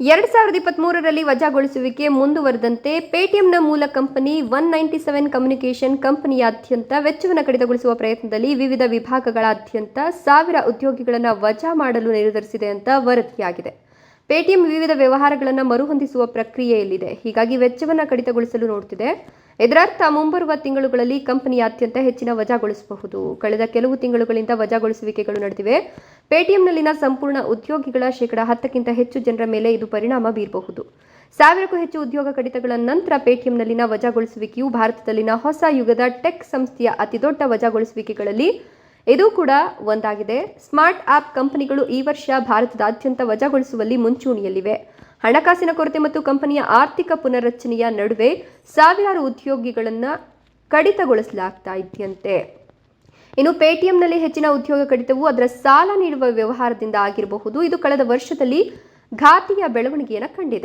ಎರಡ್ ಸಾವಿರದ ಇಪ್ಪತ್ಮೂರರಲ್ಲಿ ವಜಾಗೊಳಿಸುವಿಕೆ ಮುಂದುವರೆದಂತೆ ಪೇಟಿಎಂನ ಮೂಲ company one ninety seven communication ಕಂಪನಿಯಾದ್ಯಂತ ವೆಚ್ಚವನ್ನು ಕಡಿತಗೊಳಿಸುವ ಪ್ರಯತ್ನದಲ್ಲಿ ವಿವಿಧ ವಿಭಾಗಗಳಾದ್ಯಂತ ಸಾವಿರ ಉದ್ಯೋಗಿಗಳನ್ನು ವಜಾ ಮಾಡಲು ನಿರ್ಧರಿಸಿದೆ ಅಂತ ವರದಿಯಾಗಿದೆ. ಪೇಟಿಎಂ ವಿವಿಧ ವ್ಯವಹಾರಗಳನ್ನು ಮರುಹೊಂದಿಸುವ ಪ್ರಕ್ರಿಯೆಯಲ್ಲಿದೆ. ಹೀಗಾಗಿ ವೆಚ್ಚವನ್ನು ಕಡಿತಗೊಳಿಸಲು ನೋಡುತ್ತಿದೆ ಇದರರ್ಥ ಮುಂಬರುವ ತಿಂಗಳುಗಳಲ್ಲಿ ಕಂಪನಿಯಾದ್ಯಂತ ಹೆಚ್ಚಿನ ವಜಾಗೊಳಿಸಬಹುದು. ಕಳೆದ ಕೆಲವು ತಿಂಗಳುಗಳಿಂದ ವಜಾಗೊಳಿಸುವಿಕೆಗಳು ನಡೆದಿವೆ. ಪೇಟಿಎಂನಲ್ಲಿನ ಸಂಪೂರ್ಣ ಉದ್ಯೋಗಿಗಳ ಶೇಕಡ ಹತ್ತಕ್ಕಿಂತ ಹೆಚ್ಚು ಜನರ ಮೇಲೆ ಇದು ಪರಿಣಾಮ ಬೀರಬಹುದು. ಸಾವಿರಕ್ಕೂ ಹೆಚ್ಚು ಉದ್ಯೋಗ ಕಡಿತಗಳ ನಂತರ ಪೇಟಿಎಂನಲ್ಲಿನ ವಜಾಗೊಳಿಸುವಿಕೆಯು ಭಾರತದಲ್ಲಿನ ಹೊಸ ಯುಗದ ಟೆಕ್ ಸಂಸ್ಥೆಯ ಅತಿದೊಡ್ಡ ವಜಾಗೊಳಿಸುವಿಕೆಗಳಲ್ಲಿ ಇದು ಕೂಡ ಒಂದಾಗಿದೆ. ಸ್ಮಾರ್ಟ್ ಆಪ್ ಕಂಪನಿಗಳು ಈ ವರ್ಷ ಭಾರತದಾದ್ಯಂತ ವಜಾಗೊಳಿಸುವಲ್ಲಿ ಮುಂಚೂಣಿಯಲ್ಲಿವೆ. ಹಣಕಾಸಿನ ಕೊರತೆ ಮತ್ತು ಕಂಪನಿಯ ಆರ್ಥಿಕ ಪುನರ್ರಚನೆಯ ನಡುವೆ ಸಾವಿರಾರು ಉದ್ಯೋಗಿಗಳನ್ನು ಕಡಿತಗೊಳಿಸಲಾಗ್ತಾ ಇದೆಯಂತೆ. ಇನ್ನು ಪೇಟಿಎಂನಲ್ಲಿ ಹೆಚ್ಚಿನ ಉದ್ಯೋಗ ಕಡಿತವು ಅದರ ಸಾಲ ನೀಡುವ ವ್ಯವಹಾರದಿಂದ ಆಗಿರಬಹುದು. ಇದು ಕಳೆದ ವರ್ಷದಲ್ಲಿ ಘಾತಿಯ ಬೆಳವಣಿಗೆಯನ್ನು ಕಂಡಿದೆ.